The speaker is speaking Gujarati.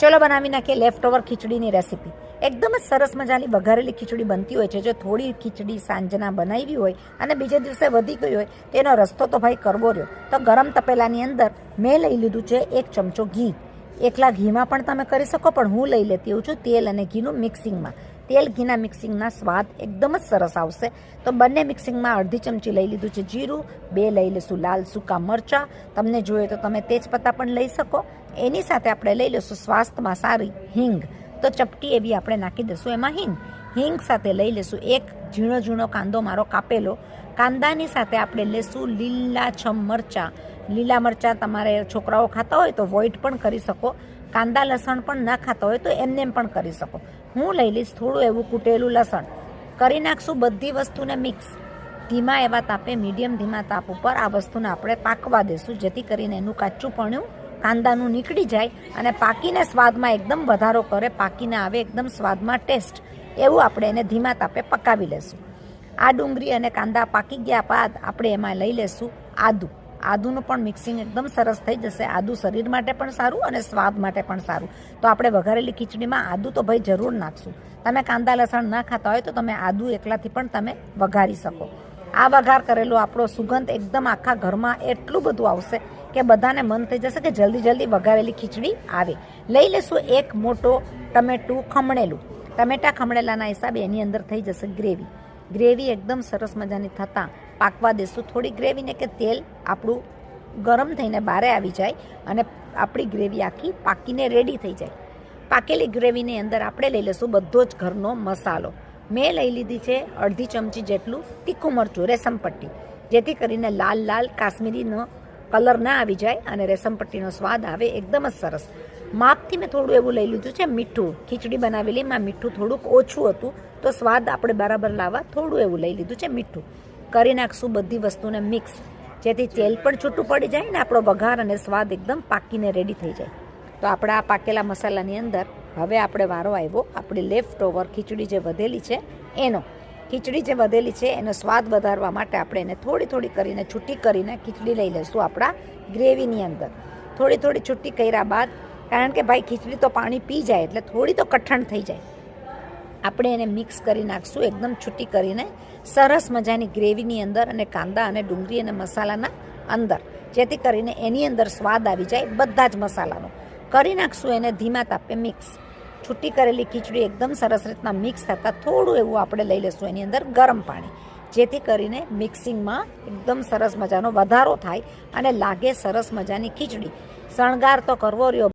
ચલો બનાવી નાખીએ લેફ્ટ ઓવર ખીચડીની રેસીપી એકદમ જ સરસ મજાની વઘારેલી ખીચડી બનતી હોય છે. જો થોડી ખીચડી સાંજના બનાવી હોય અને બીજે દિવસે વધી ગઈ હોય તેનો રસ્તો તો ભાઈ કરવો રહ્યો. તો ગરમ તપેલાની અંદર મેં લઈ લીધું છે એક ચમચો ઘી. એકલા ઘીમાં પણ તમે કરી શકો, પણ હું લઈ લેતી હોઉં છું તેલ અને ઘીનું મિક્સિંગમાં તેલ ઘીના મિક્સિંગના સ્વાદ એકદમ જ સરસ આવશે. તો બંને મિક્સિંગમાં અડધી ચમચી લઈ લીધું છે જીરું, બે લઈ લઈશું લાલ સૂકા મરચાં. તમને જોઈએ તો તમે તેજપત્તા પણ લઈ શકો. એની સાથે આપણે લઈ લઈશું સ્વાસ્થ્યમાં સારી હિંગ. તો ચપટી એવી આપણે નાખી દઈશું એમાં હિંગ. હિંગ સાથે લઈ લઈશું એક ઝીણો ઝીણો કાંદો મારો કાપેલો. કાંદાની સાથે આપણે લેશું લીલાછમ મરચાં. લીલા મરચાં તમારે છોકરાઓ ખાતા હોય તો વોઇટ પણ કરી શકો. કાંદા લસણ પણ ના ખાતા હોય તો એમને એમ પણ કરી શકો. હું લઈ લઈશ થોડું એવું કૂટેલું લસણ. કરી નાખશું બધી વસ્તુને મિક્સ ધીમા એવા તાપે મીડિયમ ધીમા તાપ ઉપર આ વસ્તુને આપણે પાકવા દેશું, જેથી કરીને એનું કાચું પણ્યું કાંદાનું નીકળી જાય અને પાકીને સ્વાદમાં એકદમ વધારો કરે, પાકીને આવે એકદમ સ્વાદમાં ટેસ્ટ એવું આપણે એને ધીમા તાપે પકાવી લેશું. આ ડુંગળી અને કાંદા પાકી ગયા બાદ આપણે એમાં લઈ લેશું આદુ. આદુનું પણ મિક્સિંગ એકદમ સરસ થઈ જશે. આદુ શરીર માટે પણ સારું અને સ્વાદ માટે પણ સારું. તો આપણે વઘારેલી ખીચડીમાં આદુ તો ભાઈ જરૂર નાખશું. તમે કાંદા લસણ ના ખાતા હોય તો તમે આદુ એકલાથી પણ તમે વઘારી શકો. આ વઘાર કરેલો આપણો સુગંધ એકદમ આખા ઘરમાં એટલું બધું આવશે કે બધાને મન થઈ જશે કે જલ્દી જલ્દી વઘારેલી ખીચડી આવે. લઈ લેશું એક મોટો ટમેટું ખમણેલું. ટમેટા ખમણેલાના હિસાબે એની અંદર થઈ જશે ગ્રેવી. ગ્રેવી એકદમ સરસ મજાની થતાં. પાકવા દેશું. થોડી ગ્રેવીને કે તેલ આપણું ગરમ થઈને બહારે આવી જાય અને આપણી ગ્રેવી આખી પાકીને રેડી થઈ જાય. પાકેલી ગ્રેવીની અંદર આપણે લઈ લઈશું બધો જ ઘરનો મસાલો. મેં લઈ લીધી છે અડધી ચમચી જેટલું તીખું મરચું, રેશમ પટ્ટી. જેથી કરીને લાલ લાલ કાશ્મીરીનો કલર ના આવી જાય અને રેશમ પટ્ટીનો સ્વાદ આવે એકદમ જ સરસ. માપથી મેં થોડું એવું લઈ લીધું છે મીઠું. ખીચડી બનાવેલી, એમાં મીઠું થોડુંક ઓછું હતું, તો સ્વાદ આપણે બરાબર લાવવા થોડું એવું લઈ લીધું છે મીઠું. કરી નાખશું બધી વસ્તુને મિક્સ, જેથી તેલ પણ છૂટું પડી જાય ને આપણો વઘાર અને સ્વાદ એકદમ પાકીને રેડી થઈ જાય. તો આપણા આ પાકેલા મસાલાની અંદર હવે આપણે વારો આવ્યો, આપણી લેફ્ટ ઓવર ખીચડી જે વધેલી છે, એનો. ખીચડી જે વધેલી છે, એનો સ્વાદ વધારવા માટે આપણે એને થોડી થોડી કરીને, છૂટી કરીને ખીચડી લઈ લઈશું આપણા ગ્રેવીની અંદર. થોડી થોડી છૂટી કર્યા બાદ કારણ કે ભાઈ ખીચડી તો પાણી પી જાય એટલે થોડી તો કઠણ થઈ જાય. આપણે એને મિક્સ કરી નાખશું, એકદમ છૂટી કરીને સરસ મજાની ગ્રેવીની અંદર અને કાંદા અને ડુંગળી અને મસાલાના અંદર. જેથી કરીને એની અંદર સ્વાદ આવી જાય બધા જ મસાલાનો. કરી નાખશું એને ધીમા તાપે મિક્સ છૂટી કરેલી ખીચડી એકદમ સરસ રીતના મિક્સ થતાં થોડું એવું આપણે લઈ લઈશું એની અંદર ગરમ પાણી. જેથી કરીને મિક્સિંગમાં એકદમ સરસ મજાનો વધારો થાય અને લાગે સરસ મજાની ખીચડી. શણગાર તો કરવો રહ્યો.